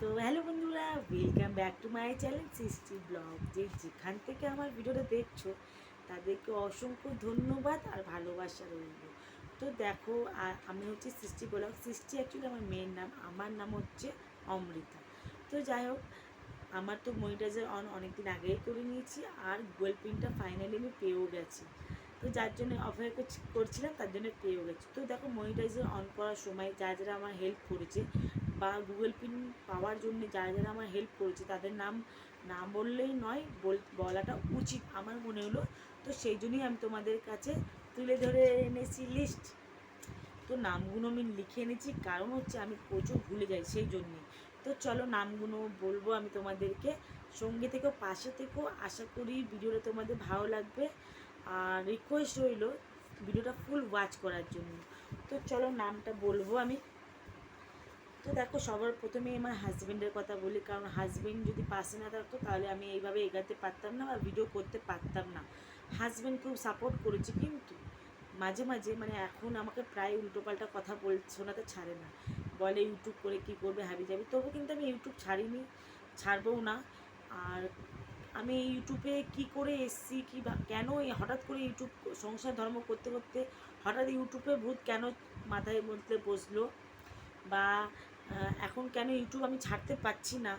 তো হ্যালো বন্ধুরা welcome back to my channel Srishti blog যে যেখান থেকে আমার ভিডিওটা দেখছ, তাদেরকে অসংখ্য ধন্যবাদ আর ভালোবাসা রইল। তো দেখো আমি হচ্ছে সৃষ্টি ব্লগ সৃষ্টি অ্যাকচুয়ালি আমার মেয়ের নাম, আমার নাম হচ্ছে অমৃতা। তো যাই হোক, আমার তো মনিটাইজার অন অনেকদিন আগেই করে নিয়েছি আর গুগল পিনটা ফাইনালি আমি পেয়েও গেছি। তো যার জন্য করছি- করছিলাম, তার জন্য পেয়েও গেছি। তো দেখো মনিটাইজার অন করার সময় যারা যারা আমার হেল্প করেছে বা গুগল পিন পাওয়ার জন্য যারা যারা আমার হেল্প করেছে, তাদের নাম না বললেই নয়, বল- বলাটা উচিত আমার মনে হলো। তো সেই জন্যই আমি তোমাদের কাছে তুলে ধরে এনেছি লিস্ট তো নামগুলো আমি লিখে এনেছি, কারণ হচ্ছে আমি প্রচুর ভুলে যাই সেই জন্যে। তো চলো নামগুলো বলব আমি তোমাদেরকে। সঙ্গে থেকেও পাশে থেকেও আশা করি ভিডিওটা তোমাদের ভালো লাগবে। আর রিকোয়েস্ট রইল ভিডিওটা ফুল ওয়াচ করার জন্য। তো চলো নামটা বলব আমি। তো দেখো, সবার প্রথমে আমার হাজব্যান্ডের কথা বলি। কারণ হাজব্যান্ড যদি পাশে না থাকতো, তাহলে আমি এইভাবে এগাতে পারতাম না বা ভিডিও করতে পারতাম না। হাজব্যান্ড খুব সাপোর্ট করেছে কিন্তু, মাঝে মাঝে মানে এখন আমাকে প্রায় উল্টোপাল্টা কথা বল শোনাতে ছাড়ে না। বলে ইউটিউব করে কি করবে, হাবি যাবি। তবু কিন্তু আমি ইউটিউব ছাড়িনি, ছাড়বও না। আর আমি ইউটিউবে কি করে এসছি, কি কেন হঠাৎ করে ইউটিউব সংসার ধর্ম করতে করতে হঠাৎ ইউটিউবে ভূত কেন মাথায় মধ্যে বসল বা এখন কেন ইউটিউব আমি ছাড়তে পারছি না?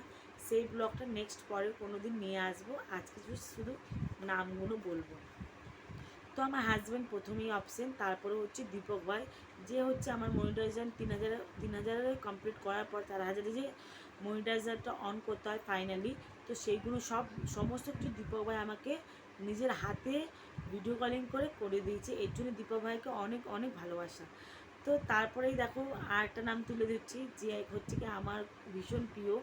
সেই ব্লগটা নেক্সট পরে কোনো দিন নিয়ে আসব। আজকে শুধু নামগুলো বলব। তো আমার হাজব্যান্ড প্রথমেই অপশন তারপরে হচ্ছে দীপক ভাই। যে হচ্ছে আমার মনিটাইজার তিন হাজার, তিন হাজারে কমপ্লিট করার পর চার হাজারে যে মনিটাইজারটা অন করতে হয় ফাইনালি তো সেইগুলো সব, সমস্ত কিছু দীপক ভাই আমাকে নিজের হাতে ভিডিও কলিং করে করে দিয়েছে। এর জন্য দীপক ভাইকে অনেক অনেক ভালোবাসা। তো তারপরেই দেখো আর একটা নাম তুলে দিচ্ছি, যে হচ্ছে কি আমার ভীষণ প্রিয়।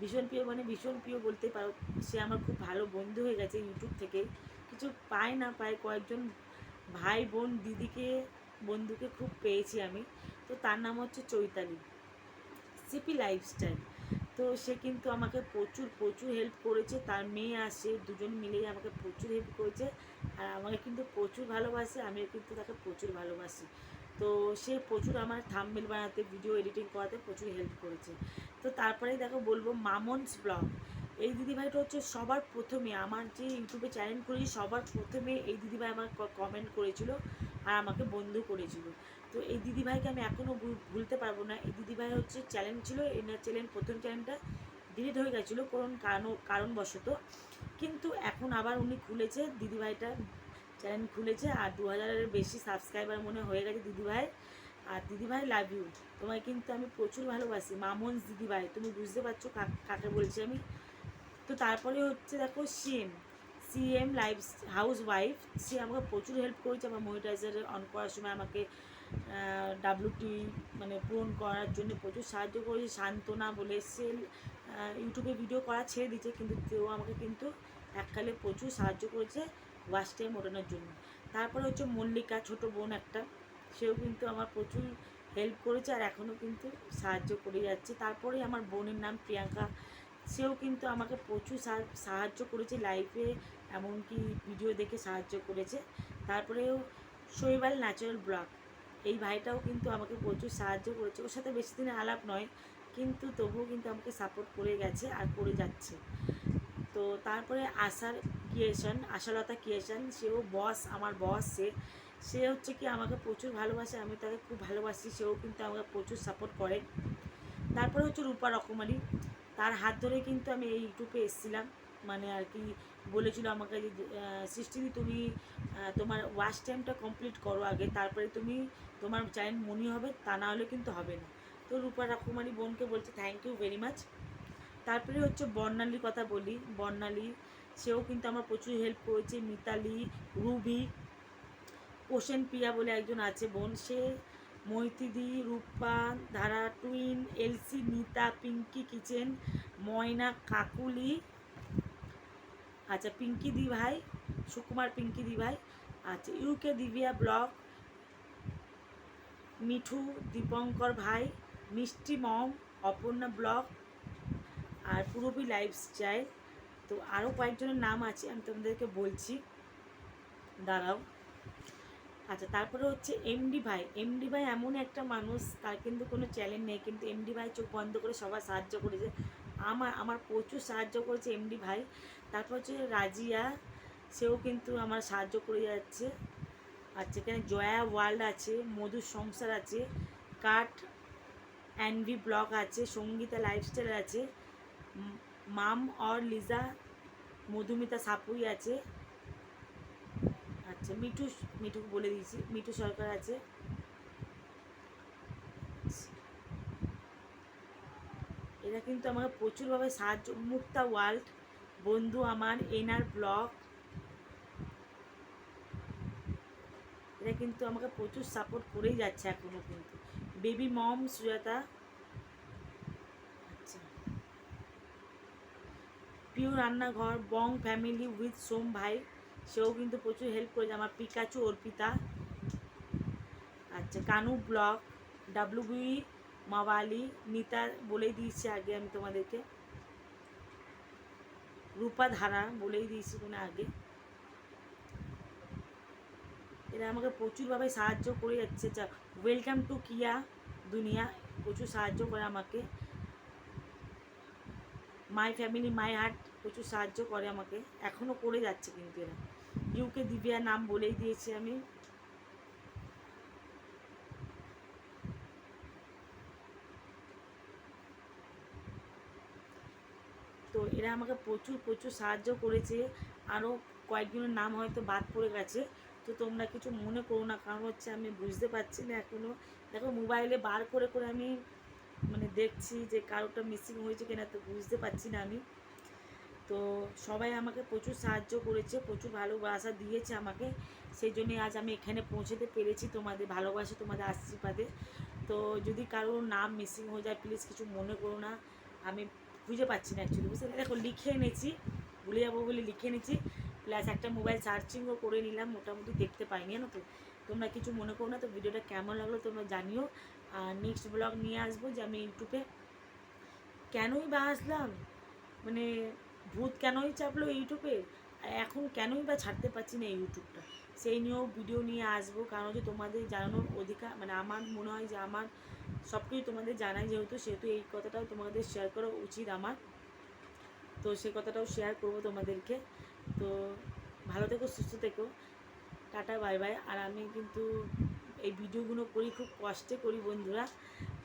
ভীষণ প্রিয় মানে ভীষণ প্রিয় বলতে পারো, সে আমার খুব ভালো বন্ধু হয়ে গেছে ইউটিউব থেকে। কিছু পায় না পায় কয়েকজন ভাই, বোন, দিদিকে, বন্ধুকে খুব পেয়েছি আমি। তো তার নাম হচ্ছে চৈতালি। CP lifestyle. তো সে কিন্তু আমাকে প্রচুর প্রচুর হেল্প করেছে। তার মেয়ে আসে, দুজন মিলেই আমাকে প্রচুর হেল্প করেছে। আর আমাকে কিন্তু প্রচুর ভালোবাসে, আমিও কিন্তু তাকে প্রচুর ভালোবাসি। তো সে প্রচুর আমার থাম্বনেল বানাতে ভিডিও এডিটিং করাতে প্রচুর হেল্প করেছে। তো তারপরেই দেখো বলব মামনস ব্লগ। এই দিদিভাইটা হচ্ছে সবার প্রথমে, আমার যে ইউটিউবে চ্যানেল করেছি সবার প্রথমে এই দিদিভাই আমার কমেন্ট করেছিল আর আমাকে বন্ধু করেছিল। তো এই দিদিভাইকে আমি এখনও ভুলতে পারব না। এই দিদিভাই হচ্ছে চ্যানেল ছিল এনার চ্যানেল প্রথম চ্যানেলটা ডিলিট হয়ে গেছিল, কোন কারণ, কারণবশত। কিন্তু এখন আবার উনি খুলেছে দিদিভাইটা চ্যানেল খুলেছে আর দু হাজারের বেশি সাবস্ক্রাইবার মনে হয়ে গেছে দিদিভাই। আর দিদিভাই লাভ ইউ তোমায় কিন্তু আমি প্রচুর ভালোবাসি। মামনস দিদিভাই, তুমি বুঝতে পারছ কাক- বলছি আমি? তো তারপরে হচ্ছে দেখো CM. CM life house wife সে আমাকে প্রচুর হেল্প করেছে আমার মনিটাইজারে অন করার সময় আমাকে ডাব্লুটি মানে পূরণ করার জন্য প্রচুর সাহায্য করেছে। সান্ত্বনা বলে সে ইউটিউবে ভিডিও করা ছেড়ে দিচ্ছে কিন্তু তেও আমাকে কিন্তু এককালে প্রচুর সাহায্য করেছে। ওয়াশ টাইম ওঠানোর জন্য। তারপরে হচ্ছে মল্লিকা, ছোট বোন একটা, সেও কিন্তু আমার প্রচুর হেল্প করেছে আর এখনও কিন্তু সাহায্য করে যাচ্ছে। তারপরে আমার বোনের নাম প্রিয়াঙ্কা, সেও কিন্তু আমাকে প্রচুর সাহায্য করেছে লাইফে এমনকি ভিডিও দেখে সাহায্য করেছে। তারপরেও শৈবাল ন্যাচারাল ব্লগ এই ভাইটাও কিন্তু আমাকে প্রচুর সাহায্য করেছে। ওর সাথে বেশি দিনের আলাপ নয়, কিন্তু তবুও কিন্তু আমাকে সাপোর্ট করে গেছে আর করে যাচ্ছে। তো তারপরে আশার ক্রিয়েশন আশালতা ক্রিয়েশন সেও বস আমার বস সে সে হচ্ছে কি আমাকে প্রচুর ভালোবাসে, আমি তাকে খুব ভালোবাসি, সেও কিন্তু আমাকে প্রচুর সাপোর্ট করে। তারপরে হচ্ছে রূপা রকমারি, তার হাত ধরে কিন্তু আমি এই ইউটিউবে এসেছিলাম মানে আর কি বলেছিল আমাকে যে সৃষ্টিদি তুমি তোমার ওয়াচ টাইমটা কমপ্লিট করো আগে, তারপরে তুমি তোমার চ্যানেল মনি হবে, তা না হলে কিন্তু হবে না। তো রূপা রকমারি বোনকে বলছে থ্যাংক ইউ ভেরি মাচ তারপরে হচ্ছে বর্ণালীর কথা বলি, বর্ণালী সেও কিন্তু আমার প্রচুর হেল্প করেছে। মিতালি, রুবি পোষেন প্রিয়া বলে একজন আছে বোন। সে মৈথিদি রূপা, ধারা টুইন এলসি নিতা পিঙ্কি কিচেন, ময়না, কাকুলি আচ্ছা পিঙ্কি দি ভাই, সুকুমার পিঙ্কি দি ভাই আচ্ছা ইউকে দিবিয়া ব্লক মিঠু, দীপঙ্কর ভাই, মিষ্টি মম, অপর্ণা ব্লক আর পুরবি লাইফস্টাইল। তো আরও কয়েকজনের নাম আছে, আমি তোমাদেরকে বলছি। দাঁড়াও। আচ্ছা তারপরে হচ্ছে এমডি ভাই। এমডি ভাই এমন একটা মানুষ, তার কিন্তু কোনো চ্যালেঞ্জ নেই, কিন্তু এমডি ভাই চোখ বন্ধ করে সবার সাহায্য করেছে। আমার আমার প্রচুর সাহায্য করেছে এমডি ভাই। তারপর হচ্ছে রাজিয়া, সেও কিন্তু আমার সাহায্য করে যাচ্ছে। আচ্ছা এখানে জয়া ওয়ার্ল্ড আছে, মধুর সংসার আছে, কাঠ অ্যানভি ব্লগ আছে, সঙ্গীতা লাইফস্টাইল আছে মাম অর লিজা, মধুমিতা সাপুই আছে। আচ্ছা মিঠু মিঠু বলে দিয়েছি, মিঠু সরকার আছে। এরা কিন্তু আমাকে প্রচুরভাবে সাহায্য, মুক্তা ওয়ার্ল্ড, বন্ধু আমার এনার ব্লগ। এরা কিন্তু আমাকে প্রচুর সাপোর্ট করেই যাচ্ছে এখনও কিন্তু। বেবি মম, সুজাতা আচ্ছা পিউ রান্নাঘর, বং ফ্যামিলি উইথ সোম ভাই, সেও কিন্তু প্রচুর হেল্প করেছে, আমার পিকাচু অর্পিতা। আচ্ছা কানু ব্লগ ডাব্লিউবি মাওয়ালি, নিতা বলেই দিয়েছি আগে আমি তোমাদেরকে। রূপা ধারা বলেই দিয়েছি কোনো আগে। এরা আমাকে প্রচুরভাবে সাহায্য করে যাচ্ছে। ওয়েলকাম টু কিয়া দুনিয়া, প্রচুর সাহায্য করে আমাকে। মাই ফ্যামিলি মাই হার্ট প্রচুর সাহায্য করে আমাকে। এখনও করে যাচ্ছে কিন্তু এরা। ইউকে দিব্যা নাম বলেই দিয়েছি আমি। তো এরা আমাকে প্রচুর প্রচুর সাহায্য করেছে। আরও কয়েকজনের নাম হয়তো বাদ পড়ে গেছে। তো তোমরা কিছু মনে করো না, কারণ হচ্ছে আমি বুঝতে পারছি না এখনও দেখো মোবাইলে বার করে করে আমি মানে দেখছি যে কারোটা মিসিং হয়েছে কিনা, তো বুঝতে পারছি না আমি। তো সবাই আমাকে প্রচুর সাহায্য করেছে, প্রচুর ভালোবাসা দিয়েছে আমাকে। সেই জন্যই আজ আমি এখানে পৌঁছতে পেরেছি তোমাদের ভালোবাসা, তোমাদের আশীর্বাদে। তো যদি কারোর নাম মিসিং হয়ে যায় প্লিজ কিছু মনে করো না। আমি খুঁজে পাচ্ছি না অ্যাকচুয়ালি বুঝতে দেখো, লিখে এনেছি, ভুলে যাব বলে লিখে এনেছি। প্লাস একটা মোবাইল সার্চিংও করে নিলাম, মোটামুটি দেখতে পাইনি, জানো তো? তোমরা কিছু মনে করো না তো ভিডিওটা কেমন লাগল তোমরা জানিও। আর নেক্সট ব্লগ নিয়ে আসব যে আমি ইউটিউবে। কেনই বা আসলাম? মানে ভূত কেনই চাপলো ইউটিউবে? এখন কেনই বা ছাড়তে পারছি না ইউটিউবটা? সেই নিয়েও ভিডিও নিয়ে আসব। কারণ হচ্ছে তোমাদের জানানোর অধিকার মানে আমার মনে হয় যে আমার সব কিছু তোমাদের জানাই, যেহেতু সেহেতু এই কথাটাও তোমাদের শেয়ার করা উচিত আমার। তো সেই কথাটাও শেয়ার করব তোমাদেরকে। তো ভালো থেকো, সুস্থ থেকো। টাটা বাই বাই আর আমি কিন্তু এই ভিডিওগুলো করি, খুব কষ্টে করি বন্ধুরা।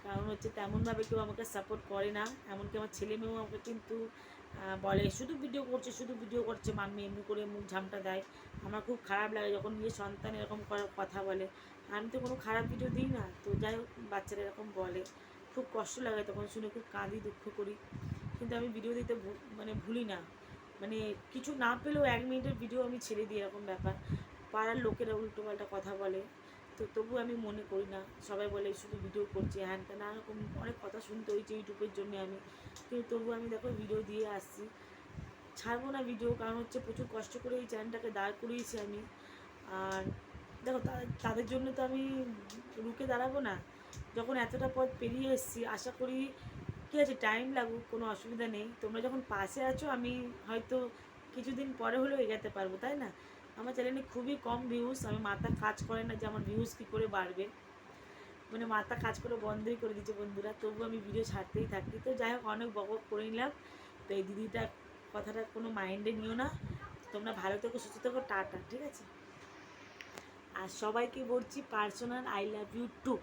কারণ হচ্ছে তেমনভাবে কেউ আমাকে সাপোর্ট করে না। এমনকি আমার ছেলে মেয়েও আমাকে কিন্তু বলে, শুধু ভিডিও করছে, শুধু ভিডিও করছে। মাম্মি এমনি করে মুখ ঝামটা দেয়। আমার খুব খারাপ লাগে যখন নিজের সন্তান এরকম কথা বলে। আমি তো কোনো খারাপ ভিডিও দিই না। তো যাই হোক, বাচ্চারা এরকম বলে। খুব কষ্ট লাগে তখন শুনে, খুব কাঁদি, দুঃখ করি। কিন্তু আমি ভিডিও দিতে মানে ভুলি না। মানে কিছু না পেলেও এক মিনিটের ভিডিও আমি ছেড়ে দিই এরকম ব্যাপার। পাড়ার লোকেরা উল্টোপাল্টা কথা বলে। তো তবু আমি মনে করি না। সবাই বলে শুধু ভিডিও করছি। হ্যান ত্যান, নানা রকম অনেক কথা শুনতে হয়েছে ইউটিউবের জন্য আমি। কিন্তু তবু আমি দেখো ভিডিও দিয়ে আসছি। ছাড়বো না ভিডিও কারণ হচ্ছে প্রচুর কষ্ট করে এই চ্যানেলটাকে দাঁড় করিয়েছি আমি। আর দেখো, তা- তাদের জন্য তো আমি রুকে দাঁড়াবো না। যখন এতটা পথ পেরিয়ে এসেছি, আশা করি কী আছে টাইম লাগুক, কোনো অসুবিধা নেই। তোমরা যখন পাশে আছো, আমি হয়তো কিছুদিন পরে হলেও এগাতে পারব, তাই না? আমার চ্যানেলে খুবই কম ভিউজ আমি মাথা কাজ করে না যে আমার ভিউজ কী করে বাড়বে। মানে মাথা কাজ করে বন্ধই করে দিচ্ছে বন্ধুরা, তবু আমি ভিডিও ছাড়তেই থাকি। তো যাই হোক, অনেক বক করে নিলাম। তো এই দিদিটা কথাটা কোনো মাইন্ডে নিও না। তোমরা ভালো থেকো, সুস্থ থেকো, টাটা, ঠিক আছে? আর সবাইকে বলছি personal I love you too